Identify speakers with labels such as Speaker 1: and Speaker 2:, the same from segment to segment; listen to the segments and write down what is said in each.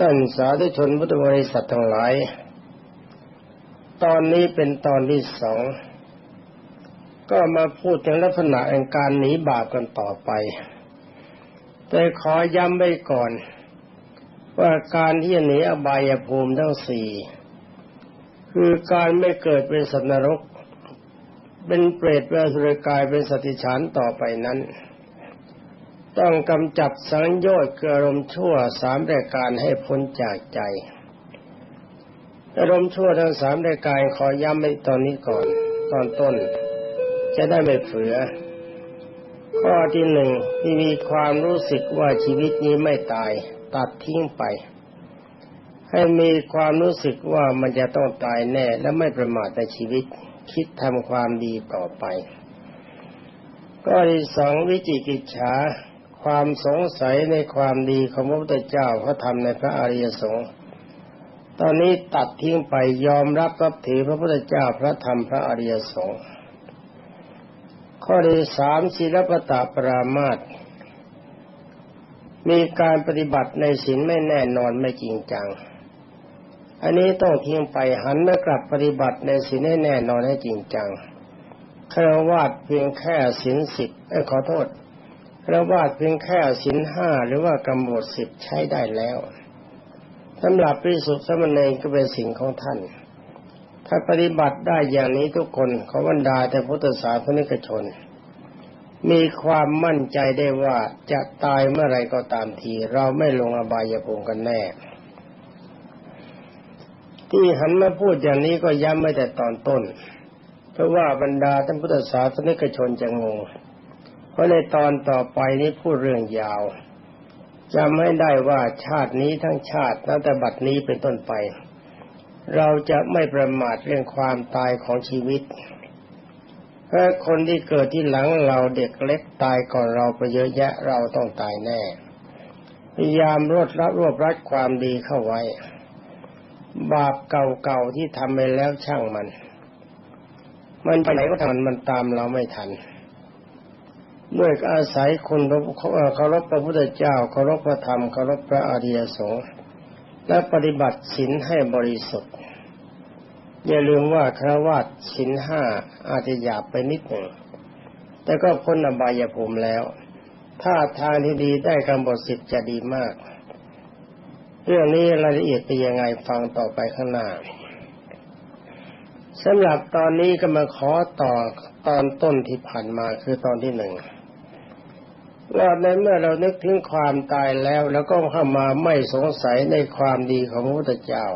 Speaker 1: ท่านสาธุชนพุทธบริษัททั้งหลาย ตอนนี้เป็นตอนที่สอง ก็มาพูดถึงลักษณะแห่งการหนีบาปกันต่อไป แต่ขอย้ำไว้ก่อน ว่าการที่จะหนีอบายภูมิทั้งสี่คือการไม่เกิดเป็นสัตว์นรก เป็นเปรตเป็นสุรกายเป็นสติฉันต่อไปนั้น ต้องกำจัดสังโยชน์คืออารมณ์ชั่วสามรายการให้พ้นจากใจ อารมณ์ชั่วทั้งสามรายการขอย้ำไว้ตอนนี้ก่อน ตอนต้น จะได้ไม่เผือ ข้อที่หนึ่งที่มีความรู้สึกว่าชีวิตนี้ไม่ตาย ตัดทิ้งไป ให้มีความรู้สึกว่ามันจะต้องตายแน่และไม่ประมาทในชีวิต คิดทำความดีต่อไป ก็ที่สองวิจิกิจฉา ความสงสัยในความดีของพระพุทธเจ้าพระธรรมในพระอริยสงฆ์ตอนนี้ตัดทิ้งไปยอมรับกับถือพระพุทธเจ้าพระธรรมพระอริยสงฆ์ข้อที่สามศีลปตะปรามาตมีการปฏิบัติในศีลไม่แน่นอนไม่จริงจัง อันนี้ต้องทิ้งไปหันมากลับปฏิบัติในศีลให้แน่นอนให้จริงจังคารวะเพียงแค่ศีลสิบขอโทษ ระวาดเพียงแค่สินห้าหรือว่ากำหนดสิบใช้ได้แล้วสำหรับพิสุทธิสมณีก็เป็นสิ่งของท่าน ถ้าปฏิบัติได้อย่างนี้ทุกคนขอบรรดาแต่พุทธศาสนิกชน มีความมั่นใจได้ว่าจะตายเมื่อไรก็ตามที เราไม่ลงอบายภูมิกันแน่ ที่หันมาพูดอย่างนี้ก็ย้ำไม่แต่ตอนต้น เพราะว่าบรรดาท่านพุทธศาสนิกชนจะงง เพราะในตอนต่อไปนี้พูดเรื่องยาวจำให้ได้ว่าชาตินี้ทั้งชาติตั้งแต่บัดนี้เป็นต้นไป เราจะไม่ประมาทเรื่องความตายของชีวิตเพราะคนที่เกิดที่หลังเราเด็กเล็กตายก่อนเราไปเยอะแยะเราต้องตายแน่พยายามรดรับรวบรัดความดีเข้าไว้ บาปเก่าๆที่ทำไปแล้วช่างมัน มันไปไหนก็ทำมันตามเราไม่ทัน ด้วยอาศัยคุณเคารพพระพุทธเจ้าเคารพพระธรรมเคารพพระอริยสงฆ์และปฏิบัติศีลให้บริสุทธิ์ อย่าลืมว่าคราวาสศีลห้าอาจจะหยาบไปนิดหนึ่ง แต่ก็พ้นอบายภูมิแล้ว ถ้าทางที่ดีได้กำหนดสิทธิ์จะดีมาก เรื่องนี้รายละเอียดเป็นยังไงฟังต่อไปข้างหน้าสำหรับตอนนี้ก็มาขอต่อตอนต้นที่ผ่านมาคือตอนที่หนึ่ง ว่าในเมื่อเรานึกถึงความตายแล้ว แล้วก็เข้ามาไม่สงสัยในความดีของพระพุทธเจ้า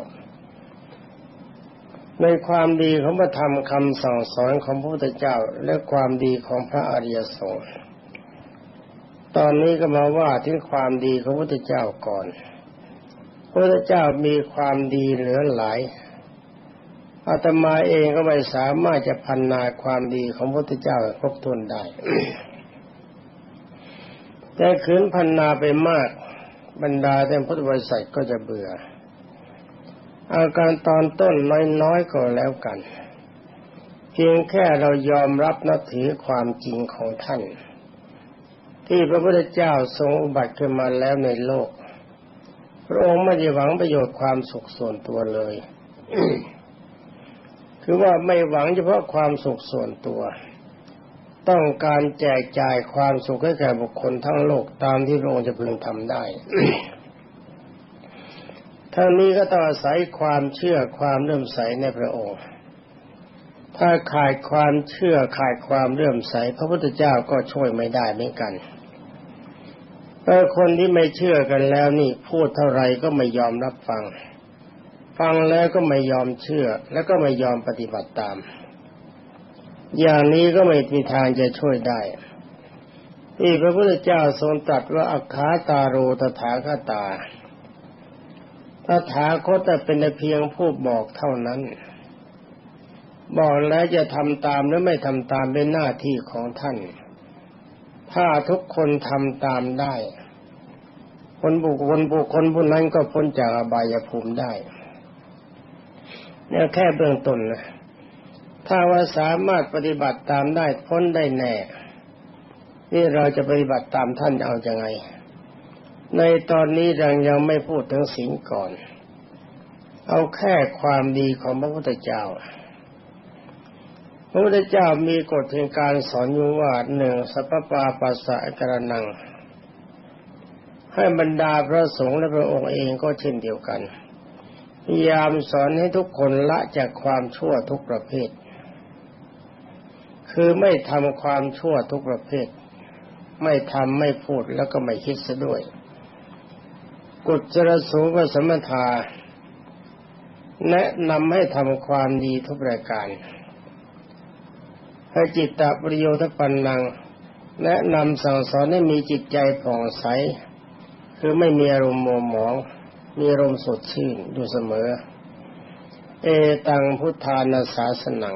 Speaker 1: ในความดีของพระธรรมคำสั่งสอนของพระพุทธเจ้า และความดีของพระอริยสงฆ์ตอนนี้ก็มาว่าถึงความดีของพระพุทธเจ้าก่อน พระพุทธเจ้ามีความดีเหลือหลายอาตมาเองก็ไม่สามารถจะพันนาความดีของพระพุทธเจ้าครบถ้วนได้ แต่ขืนพันนาไปมาก บรรดาแต่พุทธบริษัทก็จะเบื่อ อาการตอนต้นน้อยๆก็แล้วกัน เพียงแค่เรายอมรับนับถือความจริงของท่าน ที่พระพุทธเจ้าทรงอุบัติขึ้นมาแล้วในโลก พระองค์ไม่ได้หวังประโยชน์ความสุขส่วนตัวเลย คือว่าไม่หวังเฉพาะความสุขส่วนตัว ต้องการแจกจ่ายความสุขให้แก่บุคคลทั้งโลกตามที่พระองค์จะพึงทำได้ทั้งนี้ก็ต้องอาศัยความเชื่อความเลื่อมใสในพระองค์ ถ้าขาดความเชื่อขาดความเลื่อมใส พระพุทธเจ้าก็ช่วยไม่ได้เหมือนกันเพราะคนที่ไม่เชื่อกันแล้วนี่พูดเท่าไรก็ไม่ยอมรับฟัง ฟังแล้วก็ไม่ยอมเชื่อ แล้วก็ไม่ยอมปฏิบัติตาม อย่างนี้ก็ไม่มีทางจะช่วยได้ที่พระพุทธเจ้าทรงตรัสว่าอัคาตาโรตถาคตาตถาคตแต่เป็นเพียงผู้บอกเท่านั้น บอกแล้วจะทำตามหรือไม่ทำตามเป็นหน้าที่ของท่าน ถ้าทุกคนทำตามได้ คนบุคคลบุคคลผู้นั้นก็พ้นจากอบายภูมิได้เนี่ยแค่เบื้องต้นนะ ถ้าว่าสามารถปฏิบัติตามได้พ้นได้แน่ นี่เราจะปฏิบัติตามท่านเอาอยัางไง ในตอนนี้เรายังไม่พูดถึงศีลก่อน เอาแค่ความดีของพระพุทธเจ้า พระพุทธเจ้ามีกฎแห่งการสอนอยู่ว่าหนึ่งสัพปาปัสสะกระนัง ให้บรรดาพระสงฆ์และพระองค์เองก็เช่นเดียวกันพยายามสอนให้ทุกคนละจากความชั่วทุกประเภท คือไม่ทำความชั่วทุกประเภท ไม่ทำไม่พูดแล้วก็ไม่คิดซะด้วย กุศลสูงสมถาแนะนำให้ทำความดีทุกประการให้จิตตปริโยทปันนัง แนะนำสั่งสอนให้มีจิตใจผ่องใส คือไม่มีอารมณ์โมหมอง มีอารมณ์สดชื่นอยู่เสมอ เอตังพุทธานาสาสนัง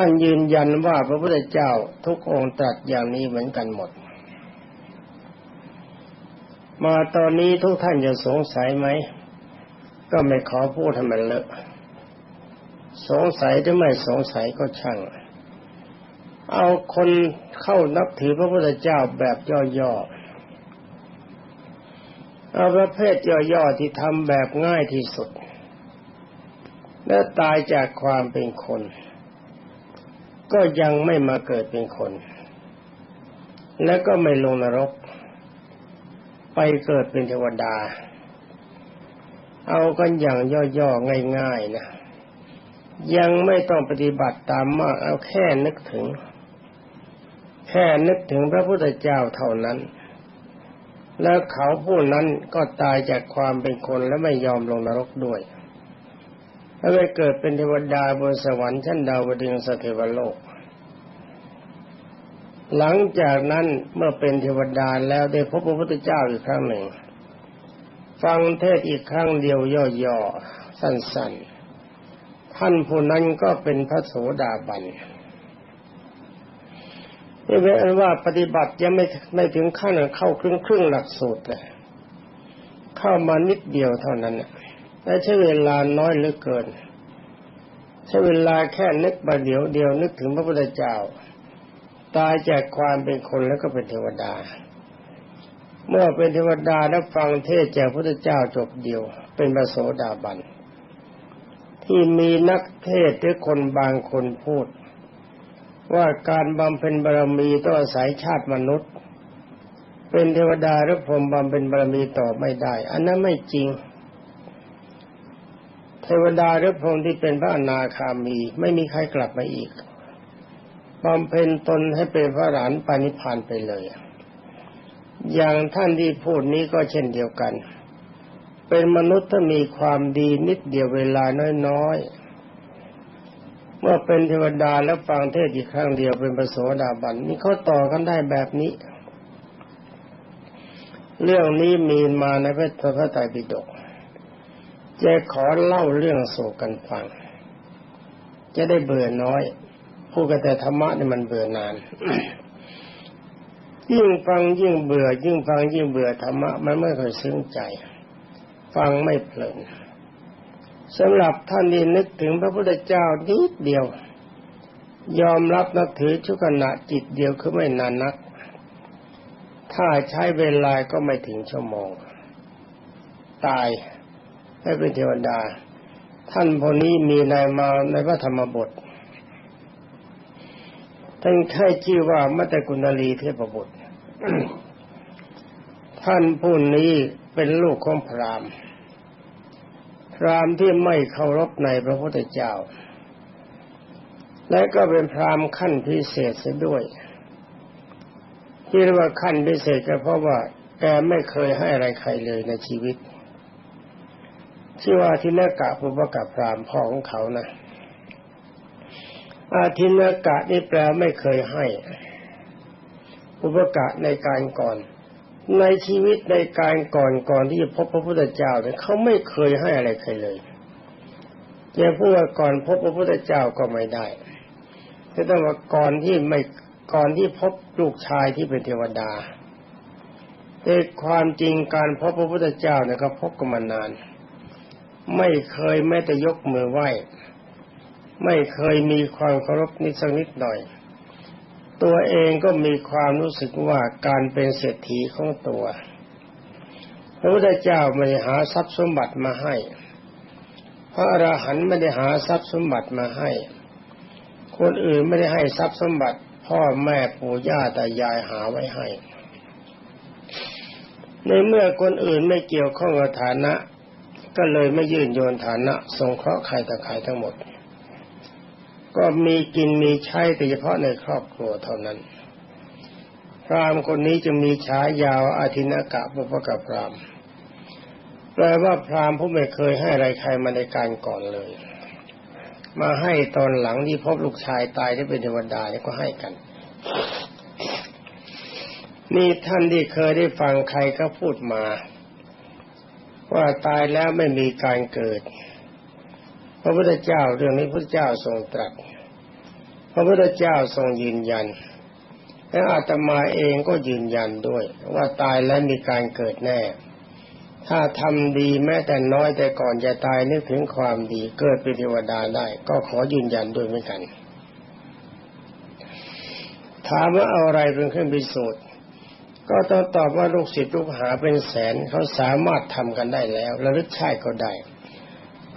Speaker 1: ท่านยืนยันว่าพระพุทธเจ้าทุกองค์ตรัสอย่างนี้เหมือนกันหมด มาตอนนี้ทุกท่านจะสงสัยไหม ก็ไม่ขอพูดให้มันเลอะ สงสัยหรือไม่สงสัยก็ช่าง เอาคนเข้านับถือพระพุทธเจ้าแบบย่อๆ เอาประเภทย่อๆที่ทำแบบง่ายที่สุด และตายจากความเป็นคน ก็ยังไม่มาเกิดเป็นคน และก็ไม่ลงนรก ไปเกิดเป็นเทวดา เอากันอย่างย่อๆง่ายๆนะยังไม่ต้องปฏิบัติตามมากเอาแค่นึกถึง แค่นึกถึงพระพุทธเจ้าเท่านั้น แล้วเขาผู้นั้นก็ตายจากความเป็นคนและไม่ยอมลงนรกด้วย แล้วไปเกิดเป็นเทวดาบนสวรรค์ชั้นดาวดึงสเทวโลก หลังจากนั้นเมื่อเป็นเทวดาแล้วได้พบพระพุทธเจ้าอีกครั้งหนึ่ง ฟังเทศอีกครั้งเดียวย่อๆสั้นๆ ท่านผู้นั้นก็เป็นพระโสดาบันนี่เป็นว่าปฏิบัติยังไม่ไม่ถึงขั้นเข้าครึ่งครึ่งหลักสูตรเลยเข้ามานิดเดียวเท่านั้น และใช้เวลาน้อยเหลือเกิน ใช้เวลาแค่นึกมาเดียวเดียวนึกถึงพระพุทธเจ้า ตายจากความเป็นคนแล้วก็เป็นเทวดา เมื่อเป็นเทวดาแล้วฟังเทศจากพระพุทธเจ้าจบเดียว เป็นพระโสดาบันที่มีนักเทศหรือคนบางคนพูด ว่าการบำเพ็ญบารมีต้องอาศัยชาติมนุษย์ เป็นเทวดาหรือพรหมบำเพ็ญบารมีต่อไม่ได้ อันนั้นไม่จริง เทวดาหรือพรหมที่เป็นพระอนาคามี ไม่มีใครกลับมาอีกบำเพ็ญตนให้เป็นพระหลานปานิพานไปเลย อย่างท่านที่พูดนี้ก็เช่นเดียวกัน เป็นมนุษย์ถ้ามีความดีนิดเดียวเวลาน้อยๆ เมื่อเป็นเทวดาแล้วฟังเทศอีกครั้งเดียวเป็นประโสดาบันนี่เขาต่อกันได้แบบนี้ เรื่องนี้มีมาในพระพระไตรปิฎก จะขอเล่าเรื่องโศกกันฟัง จะได้เบื่อน้อยพูดกันแต่ธรรมะนี่มันเบื่อนาน ยิ่งฟังยิ่งเบื่อ ยิ่งฟังยิ่งเบื่อธรรมะมันไม่ค่อยซึ้งใจ ฟังไม่เพลินสำหรับท่านที่นึกถึงพระพุทธเจ้านิดเดียว ยอมรับนับถือชุกณะจิตเดียวคือไม่นานนัก ถ้าใช้เวลาก็ไม่ถึงชั่วโมง ตาย ให้เป็นเทวดา ท่านพวกนี้มีในมาในพระธรรมบทท่านแค่ชื่อว่ามัตตกุณลีเทพบุตรท่านผู้นี้เป็นลูกของพราหมณ์พราหมณ์ที่ไม่เคารพในพระพุทธเจ้า และก็เป็นพราหมณ์ขั้นพิเศษเสียด้วย ที่เรียกว่าขั้นพิเศษก็เพราะว่าแกไม่เคยให้อะไรใครเลยในชีวิต ชื่อว่าทินกะปุปกะพรามพ่อของเขานะอาทินกะนี่แปลไม่เคยให้อุปกะในการก่อน ในชีวิตในการก่อนก่อนที่จะพบพระพุทธเจ้าเนี่ยเขาไม่เคยให้อะไรใครเลยจะพูดว่าก่อนพบพระพุทธเจ้าก็ไม่ได้จะต้องว่าก่อนที่ไม่ก่อนที่พบลูกชายที่เป็นเทวดาแต่ความจริงการพบพระพุทธเจ้าเนี่ยก็พบกันมานาน ไม่เคยแม้แต่ยกมือไหว้ ไม่เคยมีความเคารพนิดสักนิดหน่อย ตัวเองก็มีความรู้สึกว่าการเป็นเศรษฐีของตัว พระพุทธเจ้าไม่ได้หาทรัพย์สมบัติมาให้พระอรหันต์ไม่ได้หาทรัพย์สมบัติมาให้ คนอื่นไม่ได้ให้ทรัพย์สมบัติ พ่อแม่ปู่ย่าตายายหาไว้ให้ในเมื่อคนอื่นไม่เกี่ยวข้องกับฐานะ ก็เลยไม่ยื่นโยนฐานะสงเคราะห์ใครต่อใครทั้งหมด ก็มีกินมีใช้แต่เฉพาะในครอบครัวเท่านั้น พรามคนนี้จะมีฉายาวอาทินกะปุปกะพรามแปลว่าพรามผู้ไม่เคยให้อะไรใครมาในการก่อนเลย มาให้ตอนหลังที่พบลูกชายตายที่เป็นเทวดาเนี่ยก็ให้กันนี่ท่านที่เคยได้ฟังใครก็พูดมา ว่าตายแล้วไม่มีการเกิด พระพุทธเจ้าเรื่องนี้พระเจ้าทรงตรัส พระพุทธเจ้าทรงยืนยัน และอาตมาเองก็ยืนยันด้วย ว่าตายแล้วมีการเกิดแน่ ถ้าทำดีแม้แต่น้อยแต่ก่อนจะตายนึกถึงความดีเกิดเป็นเทวดาได้ ก็ขอยืนยันด้วยเหมือนกัน ถามว่าเอาอะไรเป็นเครื่องพิสูจน์ ก็ต้องตอบว่าลูกศิษย์ลูกหาเป็นแสนเขาสามารถทำกันได้แล้วระลึกชาติก็ได้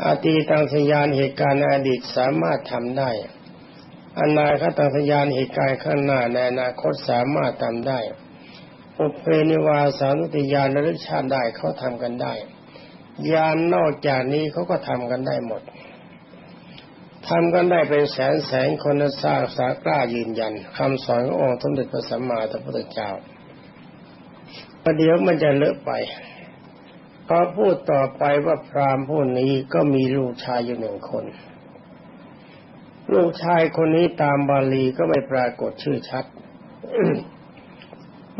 Speaker 1: อาตีตังสยานเหตุการณ์ในอดีตสามารถทำได้อนาคตังสยานเหตุการณ์ข้างหน้าในอนาคตสามารถทำได้อุเพนิวาสานุติยานระลึกชาติได้เขาทำกันได้ ยานนอกจากนี้เขาก็ทำกันได้หมดทำกันได้เป็นแสนแสนคนสร้างสากล้ายืนยันคำสอนขององค์สมเด็จพระสัมมาสัมพุทธเจ้า ประเดี๋ยวมันจะเลอะไปก็พูดต่อไปว่าพราหมณ์ผู้นี้ก็มีลูกชายอยู่หนึ่งคน ลูกชายคนนี้ตามบาลีก็ไม่ปรากฏชื่อชัด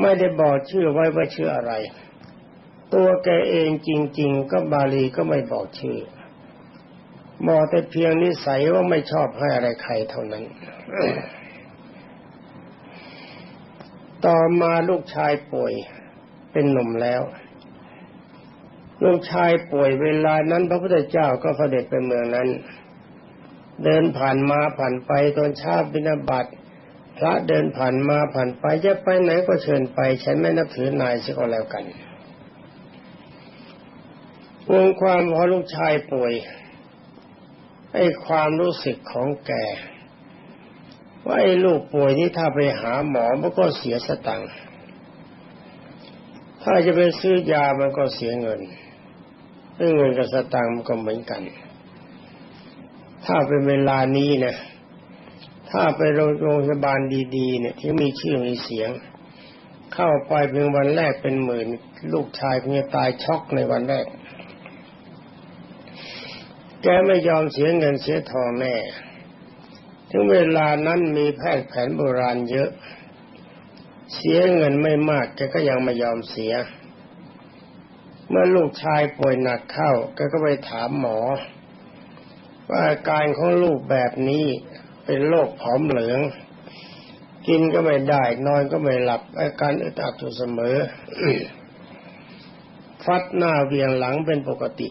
Speaker 1: ไม่ได้บอกชื่อไว้ว่าชื่ออะไร ตัวแกเองจริง ๆ ก็บาลีก็ไม่บอกชื่อบอกแต่เพียงนิสัยว่าไม่ชอบให้อะไรใครเท่านั้น ต่อมาลูกชายป่วย เป็นหนุ่มแล้ว ลูกชายป่วยเวลานั้น พระพุทธเจ้าก็เสด็จไปเมืองนั้น เดินผ่านมาผ่านไปตอนชาบิณฑบาตพระเดินผ่านมาผ่านไปจะไปไหนก็เชิญไป ฉันไม่นับถือนายเสียก็แล้วกันวงความพอลูกชายป่วยไอ้ความรู้สึกของแกว่าไอ้ลูกป่วยนี่ถ้าไปหาหมอมันก็เสียสตังค์ ถ้าจะไปซื้อยามันก็เสียเงินเรื่องเงินกับสตังค์มันก็เหมือนกัน ถ้าเป็นเวลานี้นะถ้าไปโรงพยาบาลดีๆ เนี่ย ที่มีชื่อมีเสียง เข้าไปเพียงวันแรกเป็นหมื่น ลูกชายคงจะตายช็อกในวันแรก แกไม่ยอมเสียเงินเสียทองแน่ ถึงเวลานั้นมีแพทย์แผนโบราณเยอะ เสียเงินไม่มากแกก็ยังไม่ยอมเสีย เมื่อลูกชายป่วยหนักเข้าแกก็ไปถามหมอ ว่าอาการของลูกแบบนี้เป็นโรคผอมเหลือง กินก็ไม่ได้นอนก็ไม่หลับอาการอึดอัดอยู่เสมอฟัดหน้าเวียงหลังเป็นปกติ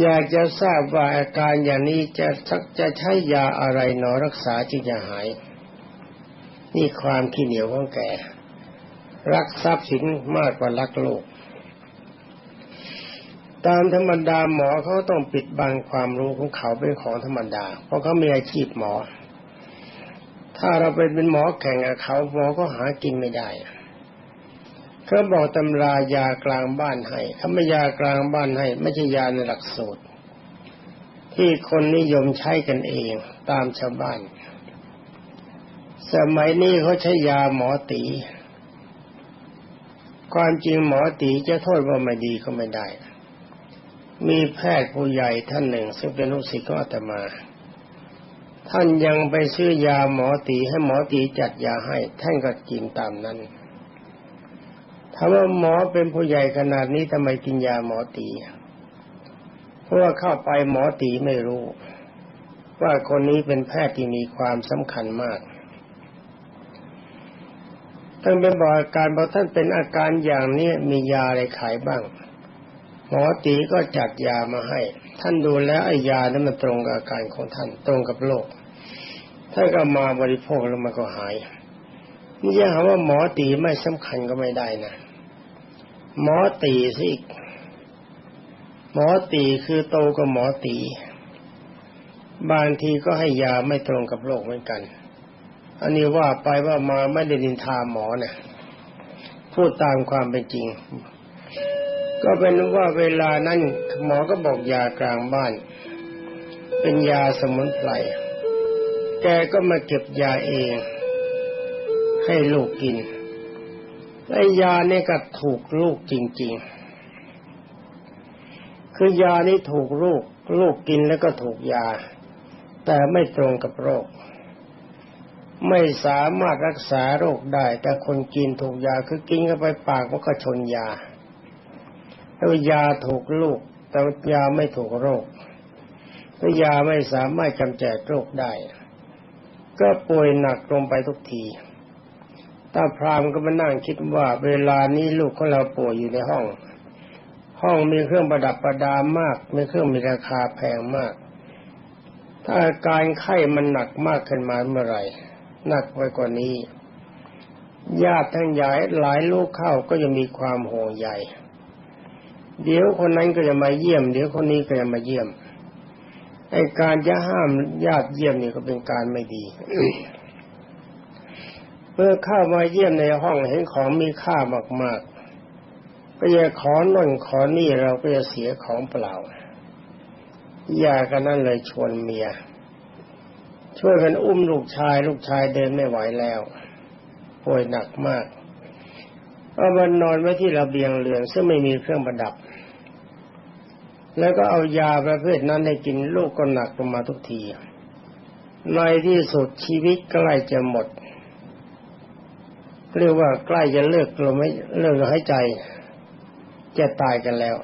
Speaker 1: อยากจะทราบว่าอาการอย่างนี้จะซักจะใช้ยาอะไรหนอรักษาจึงจะหาย นี่ความขี้เหนียวของแก รักทรัพย์สินมากกว่ารักโลก ตามธรรมดาหมอเขาต้องปิดบังความรู้ของเขาเป็นของธรรมดา เพราะเขามีอาชีพหมอ ถ้าเราไปเป็นหมอแข่งกับเขาหมอก็หากินไม่ได้เขาบอกตำรายากลางบ้านให้ถ้าไม่ยากลางบ้านให้ ไม่ใช่ยาในหลักสูตร ที่คนนิยมใช้กันเองตามชาวบ้าน สมัยนี้เขาใช้ยาหมอตี ความจริงหมอตีจะโทษว่าไม่ดีก็ไม่ได้ มีแพทย์ผู้ใหญ่ท่านหนึ่ง ซึ่งเป็นลูกศิษย์ของอาตมา ท่านยังไปซื้อยาหมอตีให้หมอตีจัดยาให้ ท่านก็กินตามนั้นถ้าว่าหมอเป็นผู้ใหญ่ขนาดนี้ทำไมกินยาหมอตี เพราะว่าเข้าไปหมอตีไม่รู้ ว่าคนนี้เป็นแพทย์ที่มีความสำคัญมาก ท่านเป็นบอกอาการพอท่านเป็นอาการอย่างนี้มียาอะไรขายบ้าง หมอตีก็จัดยามาให้ ท่านดูแล้วไอ้ยานั้นมันตรงกับอาการของท่านตรงกับโรคท่านก็มาบริโภคแล้วมันก็หายนี่จะหาว่าหมอตีไม่สำคัญก็ไม่ได้นะหมอตีสิหมอตีคือโตกับหมอตี บางทีก็ให้ยาไม่ตรงกับโรคเหมือนกัน อันนี้ว่าไปว่ามาไม่ได้ดินทาหมอเนี่ยพูดตามความเป็นจริง ก็เป็นว่าเวลานั้นหมอก็บอกยากลางบ้าน เป็นยาสมุนไพรแกก็มาเก็บยาเอง ให้ลูกกินไอ้ยาเนี่ยก็ถูกลูกจริง ๆ คือยานี้ถูกลูก ลูกกินแล้วก็ถูกยา แต่ไม่ตรงกับโรค ไม่สามารถรักษาโรคได้ แต่คนกินถูกยาคือกินเข้าไปปากมันก็ชนยาแล้วยาถูกลูก แต่ยาไม่ถูกโรคถ้ายาไม่สามารถกำจัดโรคได้ ก็ป่วยหนักลงไปทุกทีตาพรามก็มานั่งคิดว่า เวลานี้ลูกของเราป่วยอยู่ในห้อง ห้องมีเครื่องประดับประดามาก มีเครื่องมีราคาแพงมาก ถ้าอาการไข้มันหนักมากขึ้นมาเมื่อไหร่ หนักไปกว่านี้ ญาติทั้งหลายหลายลูกเข้าก็จะมีความห่วงใยเดี๋ยวคนนั้นก็จะมาเยี่ยม เดี๋ยวคนนี้ก็จะมาเยี่ยมไอการจะห้ามญาติเยี่ยมนี่ก็เป็นการไม่ดีเมื่อเข้ามาเยี่ยมในห้องเห็นของมีค่ามากๆ ก็จะขอน่นขอนี่เราก็จะเสียของเปล่า อย่ากันนั่นเลยชวนเมีย ช่วยกันอุ้มลูกชาย ลูกชายเดินไม่ไหวแล้วป่วยหนักมากเอามันนอนไว้ที่ระเบียงเรือนซึ่งไม่มีเครื่องประดับ แล้วก็เอายาประเภทนั้นให้กินลูกก็หนักลงมาทุกที ในที่สุดชีวิตใกล้จะหมด เรียกว่าใกล้จะเลิกลมไม่เลิกหายใจ จะตายกันแล้ว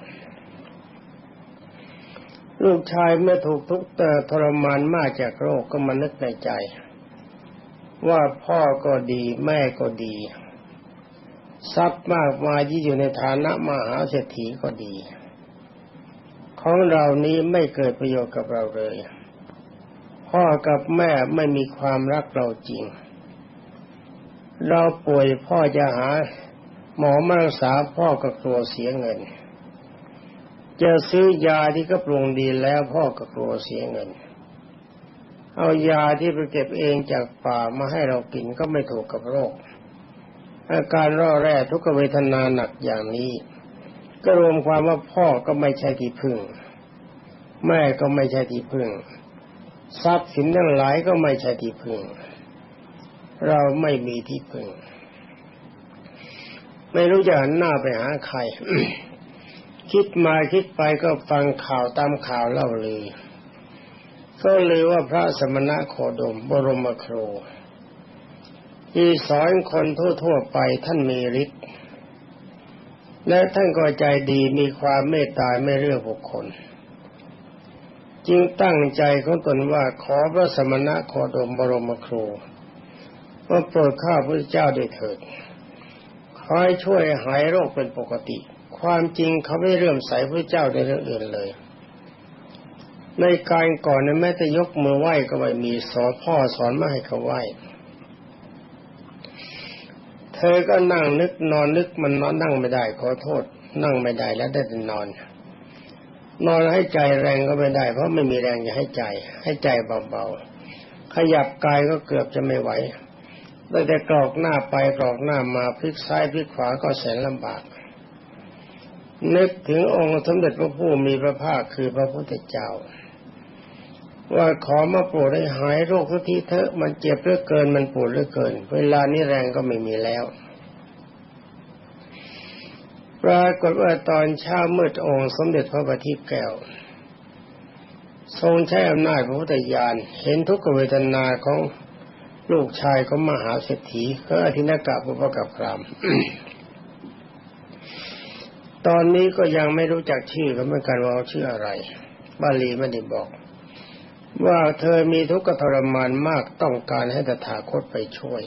Speaker 1: ลูกชายเมื่อถูกทุกข์ทรมานมากจากโรคก็มานึกในใจ ว่าพ่อก็ดีแม่ก็ดี ทรัพย์มากมายที่อยู่ในฐานะมหาเศรษฐีก็ดี ของเรานี้ไม่เกิดประโยชน์กับเราเลย พ่อกับแม่ไม่มีความรักเราจริง เราป่วยพ่อจะหาหมอมารักษาพ่อก็กลัวเสียเงิน จะซื้อยาที่ก็ปรุงดีแล้วพ่อก็กลัวเสียเงิน เอายาที่ไปเก็บเองจากป่ามาให้เรากินก็ไม่ถูกกับโรค อาการร่อแร่ทุกเวทนาหนักอย่างนี้ ก็รวมความว่าพ่อก็ไม่ใช่ที่พึ่ง แม่ก็ไม่ใช่ที่พึ่ง ทรัพย์สินทั้งหลายก็ไม่ใช่ที่พึ่ง เราไม่มีที่พึ่ง ไม่รู้จะหันหน้าไปหาใคร คิดมาคิดไปก็ฟังข่าวตามข่าวเล่าเลือก็เลยว่าพระสมณะโคดมบรมครูที่สอนคนทั่วๆไปท่านมีฤทธิ์และท่านก็ใจดีมีความเมตตาไม่เลือกบุคคล จึงตั้งใจของตนว่าขอพระสมณะโคดมบรมครูว่าโปรดข้าพระเจ้าด้วยเถิดคอยช่วยหายโรคเป็นปกติ ความจริงเขาไม่เรื่มใสพระเจ้าในเรื่องอื่นเลย ในการก่อนนนแม้แต่ยกมือไหว้ก็ไม่มีสอนพ่อสอนไม่ให้เขาไหว้เธอก็นั่งนึกนอนนึกมันนอนนั่งไม่ได้ขอโทษ นั่งไม่ได้แล้วได้แต่นอน นอนให้ใจแรงก็ไม่ได้ เพราะไม่มีแรงจะให้ใจ ให้ใจเบาๆขยับกายก็เกือบจะไม่ไหวได้แต่กรอกหน้าไปกรอกหน้ามาพลิกซ้ายพลิกขวาก็แสนลำบาก นึกถึงองค์สมเด็จพระผู้มีพระภาคคือพระพุทธเจ้า ว่าขอมาโปรดให้หายโรคทุกทีเถอะมันเจ็บเหลือเกินมันปวดเหลือเกิน เวลานี้แรงก็ไม่มีแล้วปรากฏว่าตอนเช้ามืดองค์สมเด็จพระบัณฑิตแก้ว ทรงใช้อำนาจพระพุทธญาณเห็นทุกขเวทนาของลูกชายของมหาเศรษฐีก็อธินากะบุพกับพราม ตอนนี้ก็ยังไม่รู้จักชื่อเขาเหมือนกันว่าชื่ออะไร บาลีไม่ได้บอก ว่าเธอมีทุกข์ทรมานมากต้องการให้ตถาคตไปช่วย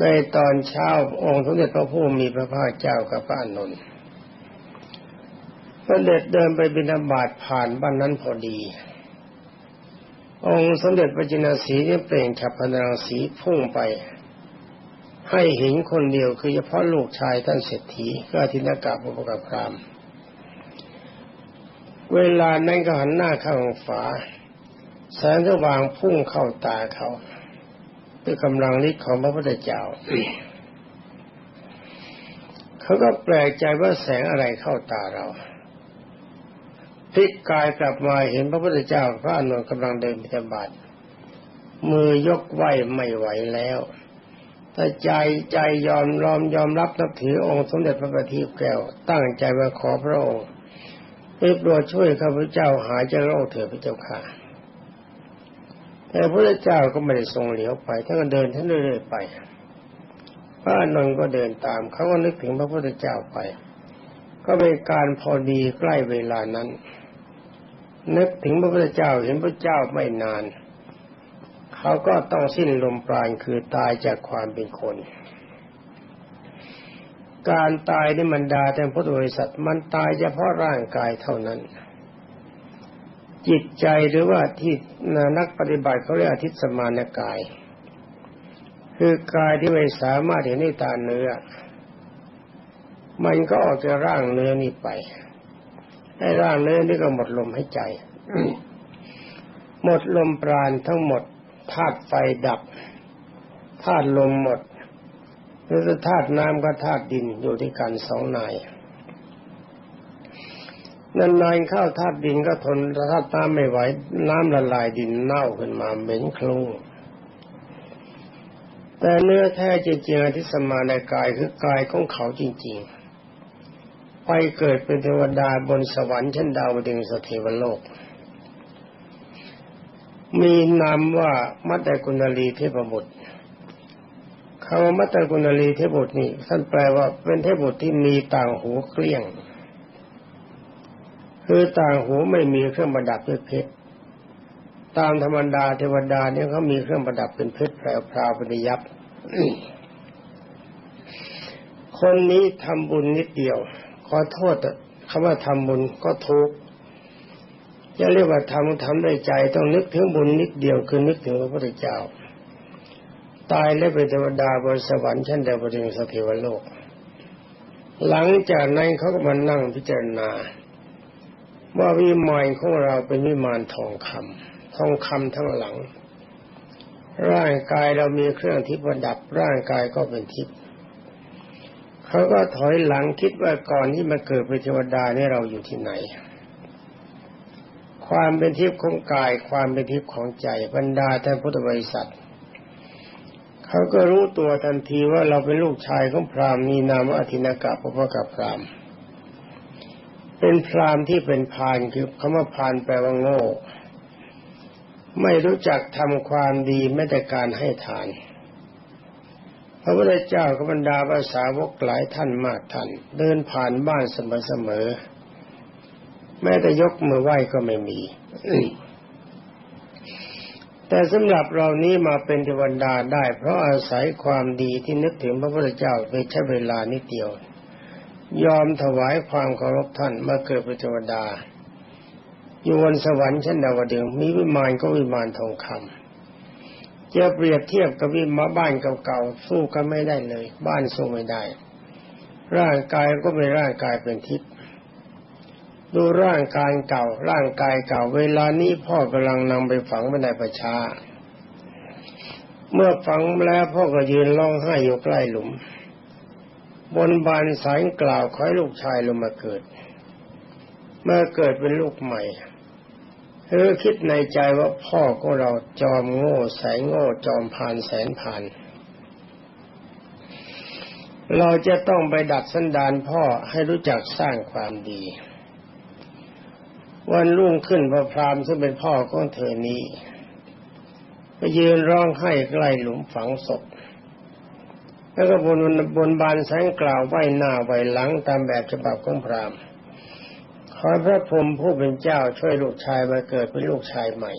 Speaker 1: ในตอนเช้าองค์สมเด็จพระผู้มีพระภาคเจ้ากับพระอนุนพระเด็จเดินไปบิณฑบาตผ่านบ้านนั้นพอดี องค์สมเด็จพระจินสีนี่เปล่งฉับพลังสีพุ่งไป ให้เห็นคนเดียวคือเฉพาะลูกชายท่านเศรษฐีก็อธินากาบุปกพรามเวลานั้นก็หันหน้าเข้าฝาแสงสว่างพุ่งเข้าตาเขาด้วยกำลังฤทธิ์ของพระพุทธเจ้าเขาก็แปลกใจว่าแสงอะไรเข้าตาเราพลิกกายกลับมาเห็นพระพุทธเจ้าพระอนุนกำลังเดินบิณฑบาตมือยกไหวไม่ไหวแล้ว ถ้าใจใจยอมรอมยอมรับนับถือองค์สมเด็จพระบัณฑิตแก้ว ตั้งใจว่าขอพระองค์ได้โปรดช่วยข้าพเจ้าหายจากโรคเถิดพระเจ้าค่ะแต่พระเจ้าก็ไม่ได้ทรงเหลียวไปท่านก็เดินท่านเรื่อยๆไปพระนนท์ก็เดินตาม เขาก็นึกถึงพระพุทธเจ้าไป ก็เป็นการพอดีใกล้เวลานั้น นึกถึงพระพุทธเจ้าเห็นพระเจ้าไม่นาน เขาก็ต้องสิ้นลมปราณคือตายจากความเป็นคน การตายนี่มันดาแต่พุทธบริษัทมันตายเฉพาะร่างกายเท่านั้น จิตใจหรือว่าที่นักปฏิบัติเขาเรียกอธิสมานกาย คือกายที่ไม่สามารถเห็นในตาเนื้อ มันก็ออกจากร่างเนื้อนี้ไปให้ร่างเนื้อนี่ก็หมดลมให้ใจ หมดลมปราณทั้งหมด ธาตุไฟดับธาตุลมหมดหรือธาตุน้ำก็ธาตุดินอยู่ที่กันสองนายนานๆเข้าธาตุดินก็ทนธาตุน้ำไม่ไหว น้ำละลายดินเน่าขึ้นมาเหม็นคลุ้งแต่เนื้อแท้จริงๆที่สมาในกายคือกายของเขาจริง ๆ ไปเกิดเป็นเทวดาบนสวรรค์ชั้นดาวดึงสเทวโลก มีนามว่ามัตตกุณลีเทพบุตรคำว่ามัตตกุณลีเทพบุตรนี่ท่านแปลว่าเป็นเทพบุตรที่มีต่างหูเกลี้ยง คือต่างหูไม่มีเครื่องประดับด้วยเพชรตามธรรมดาเทวดาเนี่ยเขามีเครื่องประดับเป็นเพชรแพรวๆปริยับคนนี้ทำบุญนิดเดียว ขอโทษคำว่าทำบุญก็ทุก จะเรียกว่าทำทำด้วยใจต้องนึกถึงบุญนิดเดียวคือนึกถึงพระพุทธเจ้า ตายแล้วเป็นเทวดาบนสวรรค์ชั้นเดวดึงสเทวโลก หลังจากนั้นเขาก็มานั่งพิจารณา ว่าวิมานของเราเป็นวิมานทองคำทองคำทั้งหลัง ร่างกายเรามีเครื่องทิพย์ประดับร่างกายก็เป็นทิพย์เขาก็ถอยหลังคิดว่าก่อนที่มาเกิดเป็นเทวดาเนี่ยเราอยู่ที่ไหน ความเป็นทิพย์ของกาย ความเป็นทิพย์ของใจบรรดาท่านพุทธบริษัทเขาก็รู้ตัวทันทีว่าเราเป็นลูกชายของพราหมณ์มีนามว่าอธินากะพระพกับพราหมณ์เป็นพราหมณ์ที่เป็นพานคือคำว่าพานแปลว่าโง่ ไม่รู้จักทำความดีแม้แต่การให้ทานพระพุทธเจ้ากับบรรดาภาษาวกหลายท่านมากท่าน เดินผ่านบ้านเสมอๆ แม้แต่ยกมือไหว้ก็ไม่มีแต่สำหรับเรานี้มาเป็นเทวดาได้ เพราะอาศัยความดีที่นึกถึงพระพุทธเจ้าไปใช้เวลานิดเดียว ยอมถวายความเคารพท่านมาเกิดเป็นเทวดาอยู่บนสวรรค์ชั้นดาวดึงมีวิมานก็วิมานทองคำจะเปรียบเทียบกับวิมานบ้านเก่าๆสู้กันไม่ได้เลย บ้านสู้ไม่ได้ ร่างกายก็เป็นร่างกายเป็นทิพย์ ดูร่างกายเก่า ร่างกายเก่า เวลานี้พ่อกำลังนำไปฝังไว้ในประชา เมื่อฝังแล้วพ่อก็ยืนร้องไห้อยู่ใกล้หลุม บนบานสายกล่าวขอให้ลูกชายลงมาเกิด เมื่อเกิดเป็นลูกใหม่เธอคิดในใจว่าพ่อของเราจอมโง่แสนโง่จอมพานแสนพาน เราจะต้องไปดัดสันดานพ่อให้รู้จักสร้างความดี วันรุ่งขึ้นพระพรามซึ่งเป็นพ่อของเธอนี้ไปยืนร้องไห้ใกล้หลุมฝังศพ แล้วก็บนบนบานแสงกล่าวไหวหน้าไหวหลังตามแบบฉบับของพรามขอพระพรหมผู้เป็นเจ้าช่วยลูกชายมาเกิดเป็นลูกชายใหม่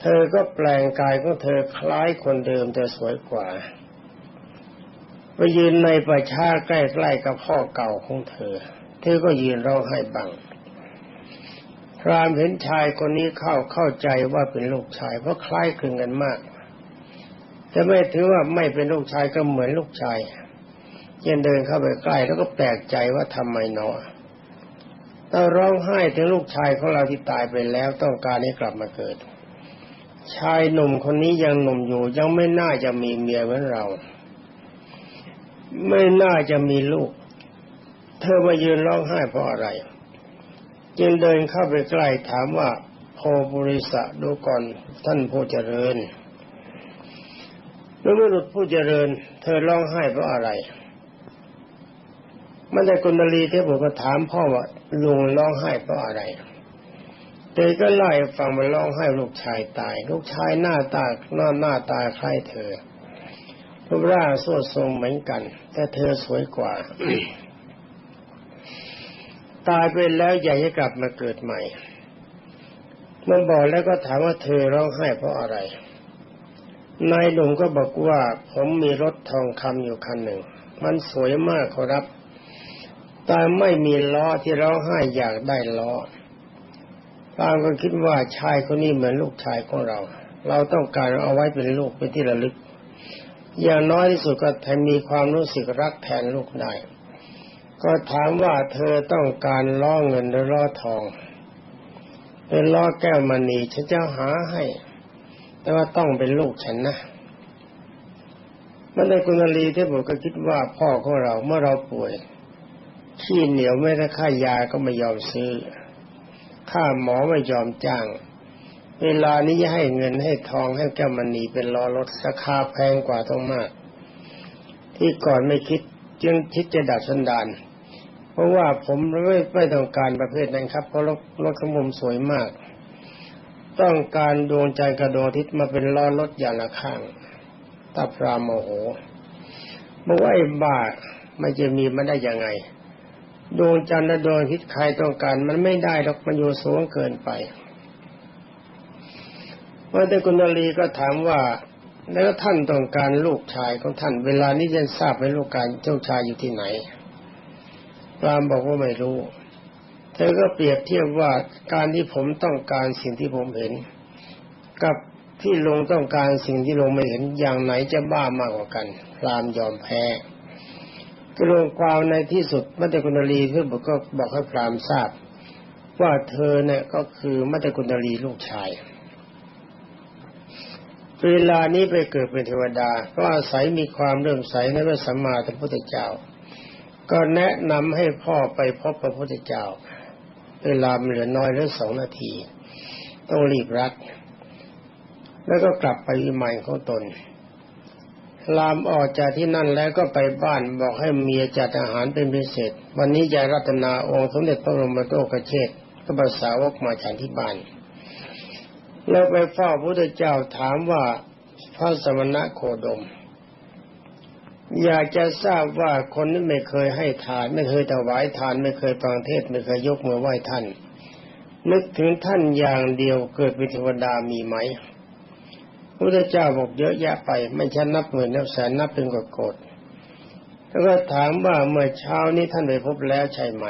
Speaker 1: เธอก็แปลงกายของเธอคล้ายคนเดิมแต่สวยกว่า ไปยืนในประชาใกล้ๆกับพ่อเก่าของเธอ เธอก็ยืนร้องไห้บัง รามเห็นชายคนนี้เข้าเข้าใจว่าเป็นลูกชาย เพราะคล้ายคลึงกันมากจะไม่ถือว่าไม่เป็นลูกชายก็เหมือนลูกชายยังเดินเข้าไปใกล้แล้วก็แปลกใจว่าทำไมเนาะเราร้องไห้ถึงลูกชายของเราที่ตายไปแล้วต้องการให้กลับมาเกิด ชายหนุ่มคนนี้ยังหนุ่มอยู่ยังไม่น่าจะมีเมียเหมือนเรา ไม่น่าจะมีลูก เธอมายืนร้องไห้เพราะอะไร จึงเดินเข้าไปใกล้ถามว่าโพบริษะดูก่อนท่านผู้เจริญเมื่อบุรุษผู้เจริญ เธอร้องไห้เพราะอะไรมันได้กุณลีเทพบุตรก็ถามพ่อว่าลุงร้องไห้เพราะอะไรเธอก็ไล่ฟังมันร้องไห้ลูกชายตาย ลูกชายหน้าตาหน้าหน้าตาคล้ายเธอรูปร่างสวดทรงเหมือนกัน แต่เธอสวยกว่า ตายไปแล้วอยากจะกลับมาเกิดใหม่ มันบอกแล้วก็ถามว่าเธอร้องไห้เพราะอะไร นายหนุ่มก็บอกว่าผมมีรถทองคำอยู่คันหนึ่ง มันสวยมากครับ แต่ไม่มีล้อที่ร้องไห้อยากได้ล้อบางคนคิดว่าชายคนนี้เหมือนลูกชายของเรา เราต้องการเอาไว้เป็นลูกเป็นที่ระลึก อย่างน้อยที่สุดก็ทนมีความรู้สึกรักแทนลูกได้ ก็ถามว่าเธอต้องการล้อเงินหรือล้อทองเป็นล้อแก้วมณีฉันจะหาให้ แต่ว่าต้องเป็นลูกฉันนะมันได้กุณลีที่ผมก็คิดว่าพ่อของเราเมื่อเราป่วย ขี้เหนียวไม่ได้ค่ายาก็ไม่ยอมซื้อ ค่าหมอไม่ยอมจ้าง เวลานี้ให้เงินให้ทองให้แก้วมณีเป็นล้อรถราคาแพงกว่าต้องมาก ที่ก่อนไม่คิดจึงคิดจะดัดสันดาน เพราะว่าผมไม่ไม่ต้องการประเภทนั้นครับ เพราะรถรถขมุมสวยมาก ต้องการดวงใจกระโดดทิศมาเป็นล้อรถอย่างละข้างตาพรามโมโหบอกว่าไอ้บ้ามันจะมีมันได้ยังไง ดวงจันทร์และดวงอาทิตย์ใครต้องการ มันไม่ได้หรอกมันอยู่สูงเกินไปว่าแต่กุณลีก็ถามว่า แล้วท่านต้องการลูกชายของท่าน เวลานี้จะทราบไหมลูกการเจ้าชายอยู่ที่ไหน รามบอกว่าไม่รู้ เธอก็เปรียบเทียบว่าการที่ผมต้องการสิ่งที่ผมเห็น กับที่ลงต้องการสิ่งที่ลงไม่เห็นอย่างไหนจะบ้ามากกว่ากันพรามยอมแพ้กรวงความในที่สุดมัตตกุณลีเพื่อบอกก็บอกให้พรามทราบ ว่าเธอเนี่ยก็คือมัตตกุณลีลูกชายเวลานี้ไปเกิดเป็นเทวดา ก็อาศัยมีความเริ่มใสในพระสัมมาสัมพุทธเจ้า ก็แนะนำให้พ่อไปพบพระพุทธเจ้า เวลาเหลือน้อยเหลือสองนาที ต้องรีบรัดแล้วก็กลับไปวิมานของตน ลามออกจากที่นั่นแล้วก็ไปบ้านบอกให้เมียจัดอาหารเป็นพิเศษ วันนี้ยายรัตนาองค์สมเด็จพระบรมโตกเชษก็ภาษาวกมาฉันที่บ้าน แล้วไปเฝ้าพระพุทธเจ้าถามว่าพระสมณะโคดม อยากจะทราบว่าคนนี้นไม่เคยให้ทาน ไม่เคยถวายทาน ไม่เคยฟังเทศไม่เคยยกมือไหว้ท่าน นึกถึงท่านอย่างเดียวเกิดเป็นเทวดามีไหมพระพุทธเจ้าบอกเยอะแยะไป ไม่ใช่นับหมื่นนับแสนนับเป็นกโกดแล้วก็ถามว่าเมื่อเช้านี้ท่านได้พบแล้วใช่ไหม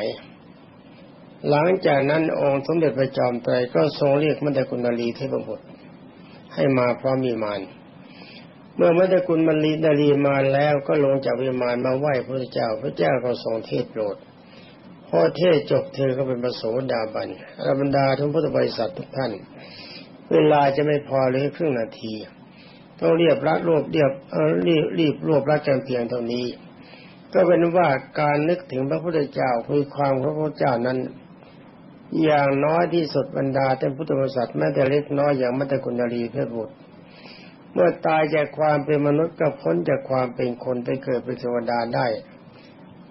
Speaker 1: หลังจากนั้นองค์สมเด็จพระจอมไตรก็ทรงเรียกมัตตกุณลีเทพบุตรให้มาพร้อมมีมาน เมื่อมัตตกุณมลีนาลีมาแล้วก็ลงจากวิมานมาไหว้พระเจ้า พระเจ้าก็ทรงเทศโปรดพอเทศจบเธอก็เป็นประโสดาบันอรบรรดาทุกพุทธบริษัททุกท่าน เวลาจะไม่พอเลยครึ่งนาที ต้องเรียบรัดรวบเรียบรีบรีบรวบรัดกันเพียงเท่านี้ ก็เป็นว่าการนึกถึงพระพุทธเจ้าคือความพระพุทธเจ้านั้น อย่างน้อยที่สุดบรรดาท่านพุทธบริษัทแม้แต่เล็กน้อยอย่างมัตตกุณลีเพชรบุตร เมื่อตายจากความเป็นมนุษย์ก็พ้นจากความเป็นคนไปเกิดเป็นเทวดาได้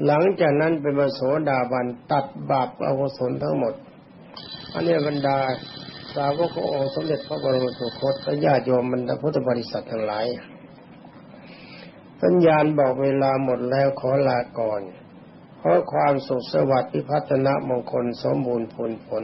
Speaker 1: หลังจากนั้นเป็นมโสดาบันตัดบาปอกุศลทั้งหมดอันนี้บรรดาสาวกของสมเด็จพระบรมสุคตและญาติโยมบรรดาพุทธบริษัททั้งหลายสัญญาณบอกเวลาหมดแล้วขอลาก่อนเพราะความสุขสวัสดิ์พิพัฒนมงคลสมบูรณ์ผลผล